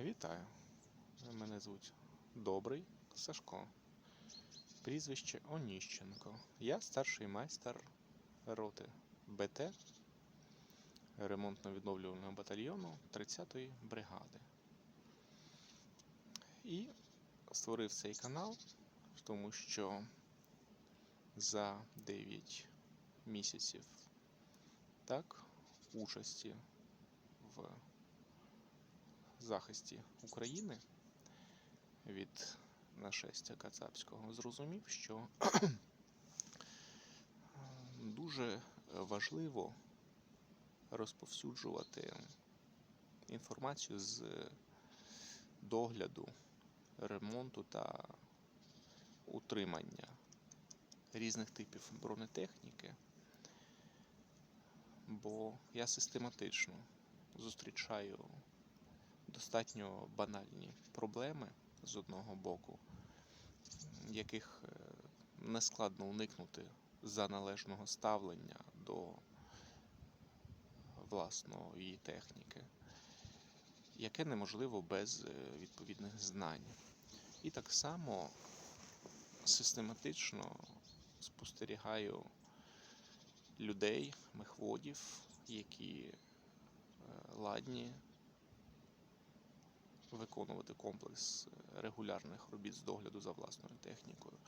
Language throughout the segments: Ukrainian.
Вітаю. Мене звуть Добрий Сашко. Прізвище Оніщенко. Я старший майстер роти БТ ремонтно-відновлювального батальйону 30-ї бригади. І створив цей канал, тому що за 9 місяців так, участі в захисті України від нашестя Кацапського зрозумів, що дуже важливо розповсюджувати інформацію з догляду, ремонту та утримання різних типів бронетехніки, бо я систематично зустрічаю достатньо банальні проблеми з одного боку, яких е, нескладно уникнути за належного ставлення до власної техніки, яке неможливо без е, відповідних знань. І так само систематично спостерігаю людей, мехводів, які е, ладні виконувати комплекс е, регулярних робіт з догляду за власною технікою,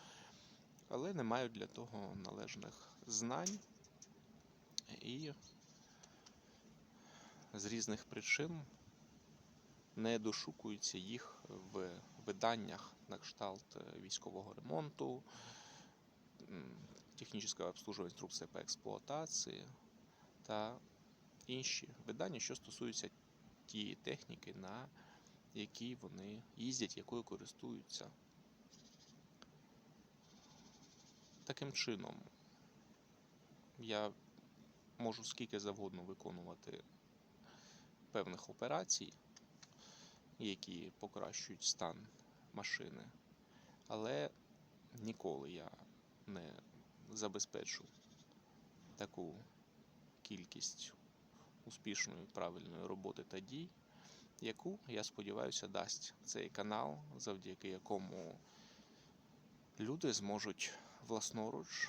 але не мають для того належних знань. І з різних причин не дошукуються їх в виданнях на кшталт е, військового ремонту, м, технічне обслуговування інструкція по експлуатації та інші видання, що стосуються тієї техніки, на якій вони їздять, якою користуються. Таким чином, я можу скільки завгодно виконувати певних операцій, які покращують стан машини, але ніколи я не забезпечу таку кількість успішної правильної роботи та дій, яку, я сподіваюся, дасть цей канал, завдяки якому люди зможуть власноруч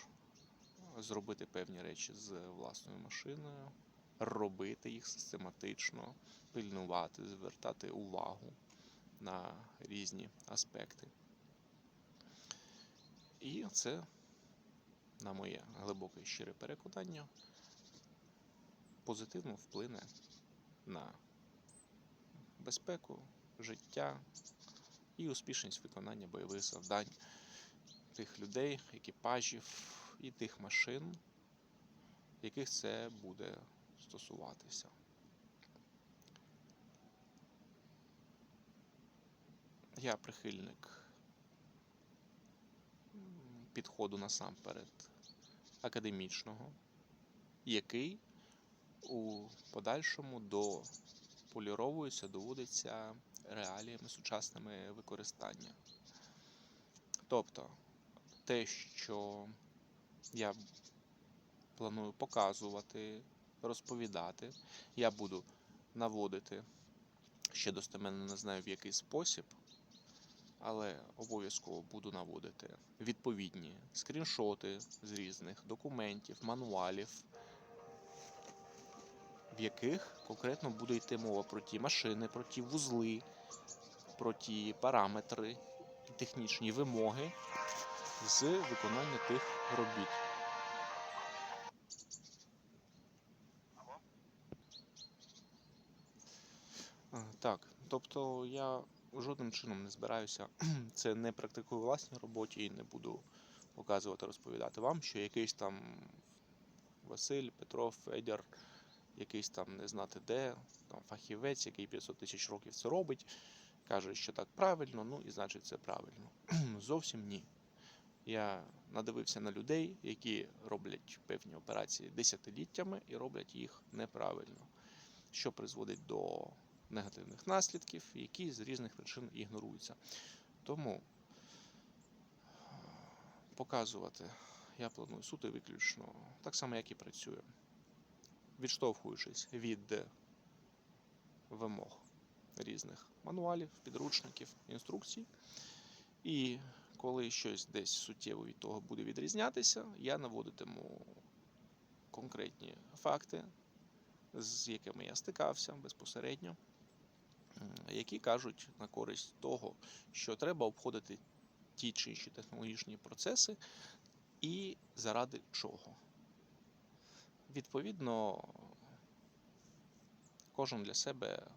зробити певні речі з власною машиною, робити їх систематично, пильнувати, звертати увагу на різні аспекти. І це, на моє глибоке щире переконання, позитивно вплине на безпеку, життя і успішність виконання бойових завдань тих людей, екіпажів і тих машин, яких це буде стосуватися. Я прихильник підходу насамперед академічного, який у подальшому до поліровується, доводиться реаліями сучасними використання. Тобто те, що я планую показувати, розповідати, я буду наводити ще достеменно не знаю в який спосіб, але обов'язково буду наводити відповідні скріншоти з різних документів, мануалів, яких конкретно буде йти мова про ті машини, про ті вузли, про ті параметри і технічні вимоги з виконання тих робіт. Так, тобто я жодним чином не збираюся, це не практикую у власній роботі і не буду показувати, розповідати вам, що якийсь там Василь, Петров, Федір, якийсь там не знати де, там фахівець, який 500 тисяч років це робить, каже, що так правильно, ну і значить це правильно. Зовсім ні. Я надивився на людей, які роблять певні операції десятиліттями і роблять їх неправильно, що призводить до негативних наслідків, які з різних причин ігноруються. Тому е, показувати я планую суто виключно так само, як і працюю, відштовхуючись від вимог різних мануалів, підручників, інструкцій. І коли щось десь суттєво від того буде відрізнятися, я наводитиму конкретні факти, з якими я стикався безпосередньо, які кажуть на користь того, що треба обходити ті чи інші технологічні процеси, і заради чого. Відповідно, кожен для себе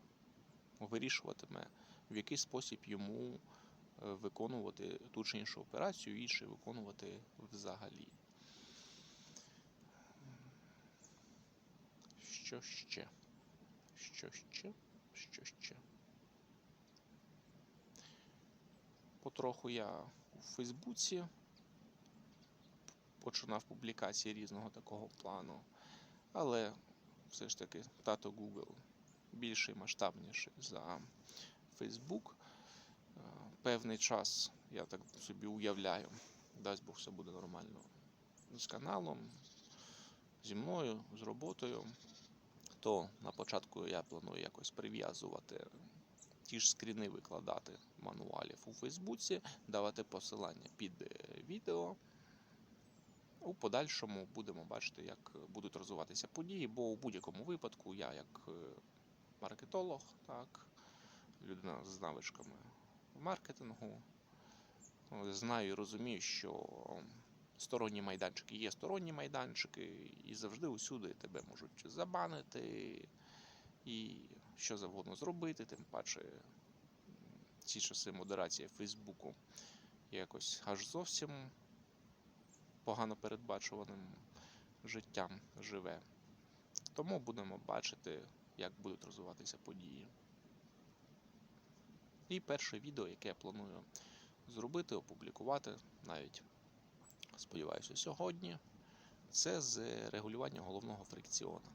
вирішуватиме, в який спосіб йому е, виконувати ту чи іншу операцію, і чи виконувати взагалі. Що ще? Що ще? Що ще? Потроху я у Фейсбуці починав публікації різного такого плану. Але все ж таки тато Google більший масштабніший за Facebook. Е, Певний час, я так собі уявляю, дасть Бог все буде нормально з каналом, зі мною, з роботою. То на початку я планую якось прив'язувати ті ж скріни викладати мануалів у Фейсбуці, давати посилання під е, відео. У подальшому будемо бачити, як будуть розвиватися події, бо у будь-якому випадку я, як е, маркетолог, так, людина з навичками маркетингу, е, знаю і розумію, що сторонні майданчики є сторонні майданчики, і завжди усюди тебе можуть забанити і що завгодно зробити, тим паче ці часи модерація Фейсбуку якось аж зовсім погано передбачуваним життям живе. Тому будемо бачити, як будуть розвиватися події. І перше відео, яке я планую зробити, опублікувати навіть, сподіваюся, сьогодні, це з регулювання головного фрикціону.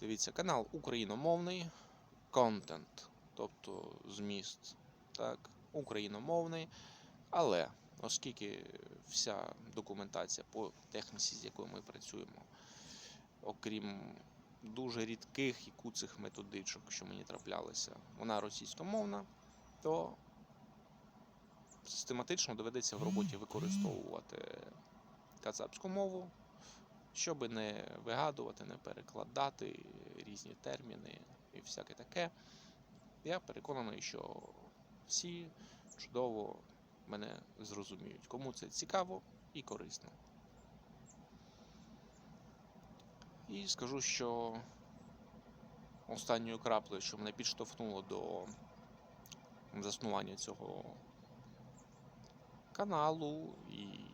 Дивіться, канал україномовний, контент, тобто зміст, так, україномовний, але оскільки вся документація по техніці, з якою ми працюємо, окрім дуже рідких і куцих методичок, що мені траплялися, вона російськомовна, то систематично доведеться в роботі використовувати кацапську мову, щоб не вигадувати, не перекладати різні терміни і всяке таке. Я переконаний, що всі чудово мене зрозуміють, кому це цікаво і корисно. І скажу, що останньою краплею, що мене підштовхнуло до заснування цього каналу і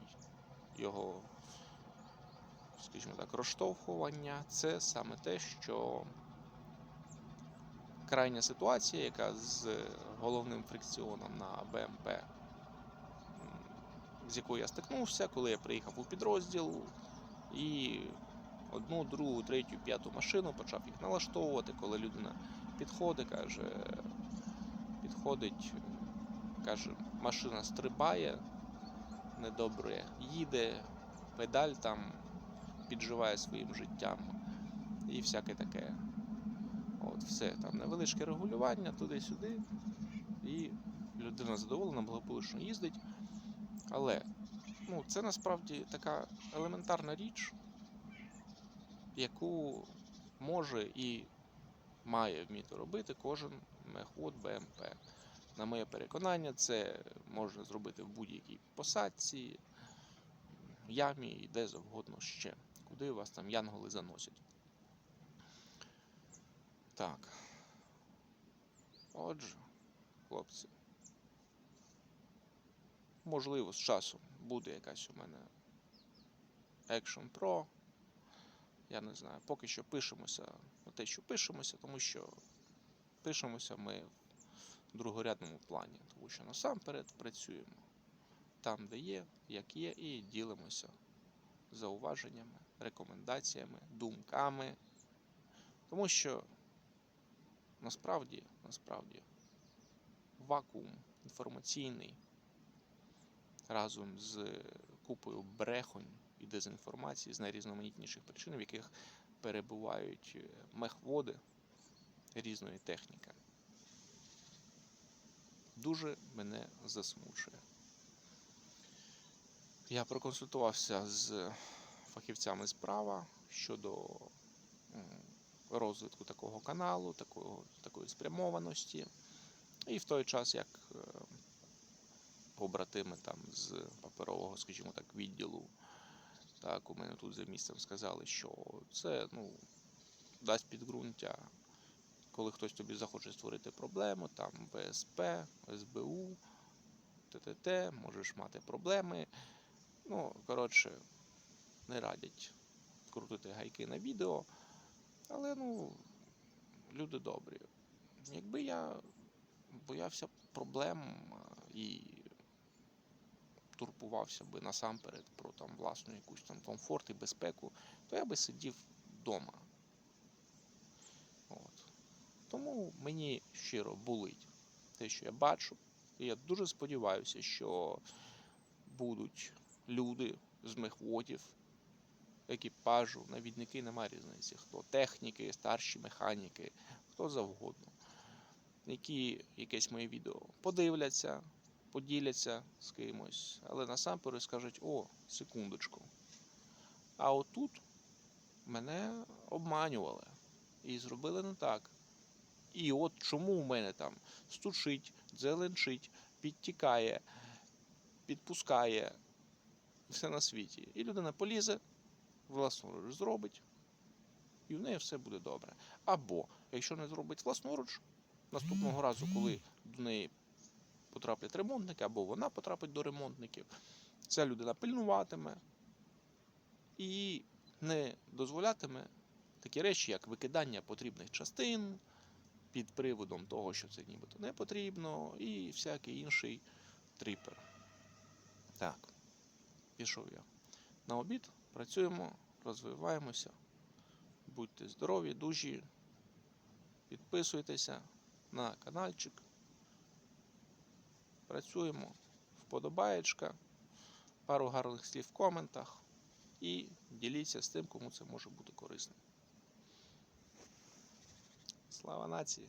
його, скажімо так, розштовхування, це саме те, що крайня ситуація, яка з головним фрикціоном на БМП, з якою я стикнувся, коли я приїхав у підрозділ і одну, другу, третю, п'яту машину почав їх налаштовувати, коли людина підходить, каже, підходить, каже, машина стрибає, недобре їде, педаль там підживає своїм життям і всяке таке. От, все, там невеличке регулювання туди-сюди, і людина задоволена, благополучно їздить. Але ну, це насправді така елементарна річ, яку може і має вміти робити кожен мехвод БМП. На моє переконання, це можна зробити в будь-якій посадці, ямі і де завгодно ще, куди вас там янголи заносять. Так. Отже, хлопці. Можливо, з часом буде якась у мене Action Pro. Я не знаю, поки що пишемося на те, що пишемося, тому що пишемося ми в другорядному плані, тому що насамперед працюємо там, де є, як є, і ділимося зауваженнями, рекомендаціями, думками. Тому що насправді, насправді, вакуум інформаційний разом з купою брехонь і дезінформації з найрізноманітніших причин, в яких перебувають е, мехводи різної техніки. дуже мене засмучує. Я проконсультувався з фахівцями з права щодо розвитку такого каналу, такої спрямованості. І в той час, як е, побратими там з паперового, скажімо так, відділу, так, у мене тут за місцем сказали, що це ну, дасть підґрунтя, коли хтось тобі захоче створити проблему, там ВСП, СБУ, ТТТ, можеш мати проблеми. Ну, коротше, не радять крутити гайки на відео. Але ну, люди добрі. Якби я боявся проблем і турбувався би насамперед про там власну якусь там комфорт і безпеку, то я би сидів вдома. От. Тому мені щиро болить те, що я бачу. І я дуже сподіваюся, що будуть люди з мехводів, екіпажу, навідники, немає різниці, хто техніки, старші механіки, хто завгодно, які якесь моє відео подивляться, поділяться з кимось, але насамперед скажуть: о, секундочку. А отут мене обманювали і зробили не так. І от чому у мене там стучить, дзеленчить, підтікає, підпускає все на світі. І людина полізе, власноруч зробить, і в неї все буде добре. Або, якщо не зробить власноруч, наступного разу, коли до неї потраплять ремонтники, або вона потрапить до ремонтників, ця людина пильнуватиме і не дозволятиме такі речі, як викидання потрібних частин під приводом того, що це нібито не потрібно, і всякий інший трипер. Так, пішов я. На обід працюємо, розвиваємося. Будьте здорові, дужі. Підписуйтеся на каналчик. Працюємо. Вподобаєчка, пару гарних слів в коментах і діліться з тим, кому це може бути корисним. Слава нації!